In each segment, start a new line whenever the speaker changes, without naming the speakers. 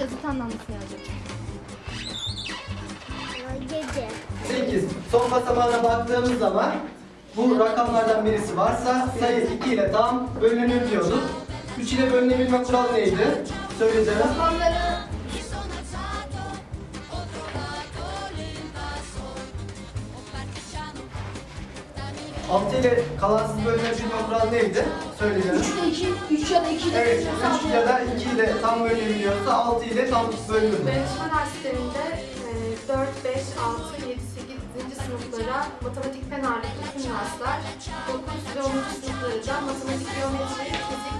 Yazıt anlamlısı.
Gece.
8. Son basamağına baktığımız zaman bu rakamlardan birisi varsa sayı 2 ile tam bölünür diyorduk. 3 ile bölünebilme kuralı neydi? Söyleyeceğim.
Rakamları
6 ile kalansız bölünebilme kuralı neydi? Söyleyeceğim.
3 ile 2, 3 ya da 2 ile
Evet,
3
3 ya da 2 ile tam bölünebiliyorsa 6 ile tam bölünür.
Dayanışma derslerinde e, 4, 5, 6, 7, 8. sınıflara matematik fen ağırlıklı tüm dersler, 9 ve 10. sınıfları da matematik, geometri, fizik,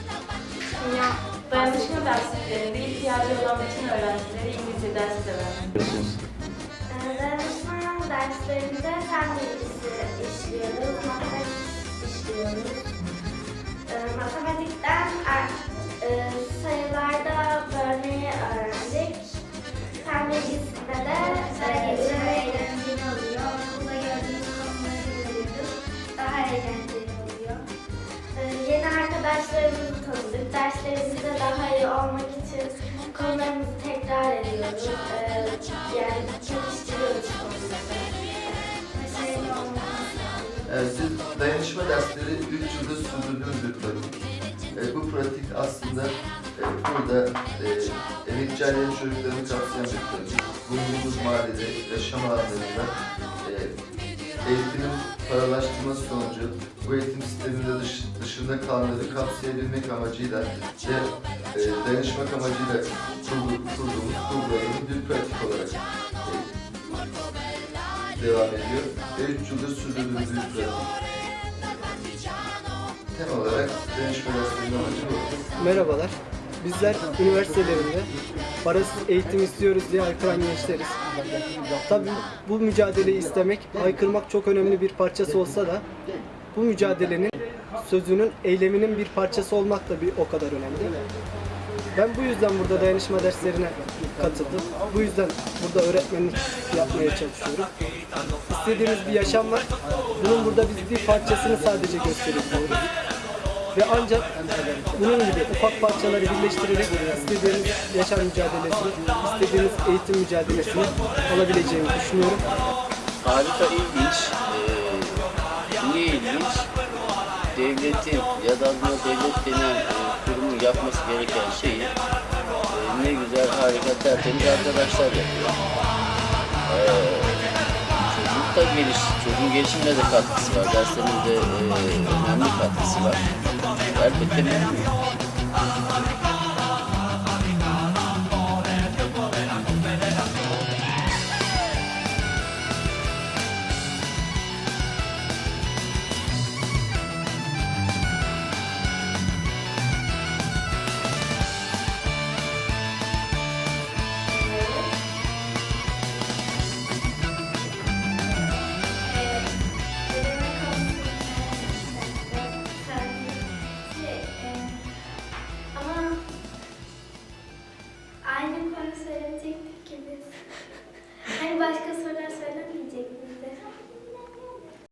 kimya
Dayanışma dersleri ve ihtiyacı olan bütün öğrencilere İngilizce dersi de vermek.
Dayanışma derslerinde fen bilgisi işliyoruz, matematik işliyoruz. Ee, Matematikten e, sayılarda bölmeyi öğrendik. Fen bilgisinde de sergileri eğlenceli oluyor. Okulda gördüğümüz konuları görüyoruz. Daha eğlenceli oluyor. Ee, Yeni arkadaşlarımızı tanıdık. Derslerimizde daha iyi olmak için konularımızı tekrar ediyoruz. Ee, Yani
siz dayanışma dersleri 3 yılda sürdürdüğünüz bir pratik. E, bu pratik aslında e, burada e, emekçi ailenin çocuklarını kapsayan bir pratik. Bulunduğumuz mahallede, yaşam alanlarında e, eğitimin paralaştırması sonucu bu eğitim sisteminde dış, dışında kalanları kapsayabilmek amacıyla ve e, dayanışmak amacıyla kurdu- kurduğumuz kurgularımız devam ediyor ve 3 yıldır sürdürdüğümüz bir pratik. Temel olarak dayanışma derslerinin amacı bu.
Merhabalar. Bizler üniversitelerinde parasız eğitim istiyoruz diye haykıran gençleriz. Tabii bu mücadeleyi istemek, haykırmak çok önemli bir parçası olsa da bu mücadelenin sözünün, eyleminin bir parçası olmak da bir o kadar önemli. Ben bu yüzden burada dayanışma derslerine katıldım. Bu yüzden burada öğretmenlik yapmaya çalışıyorum. İstediğimiz bir yaşam var. Bunun burada biz bir parçasını sadece gösterebiliyoruz. Ve ancak bunun gibi ufak parçaları birleştirerek istediğimiz yaşam mücadelesini, istediğimiz eğitim mücadelesini alabileceğimi düşünüyorum.
Harika ilginç. Ee, niye ilginç? Devletin ya da adına devlet denen e, kurumun yapması gereken şeyi e, ne güzel, harika, tertemiz arkadaşlar yapıyor. Da geliş, çocuğun gelişimine de katkısı var. Derslerimizde e, önemli katkısı var. Elbette memnunum.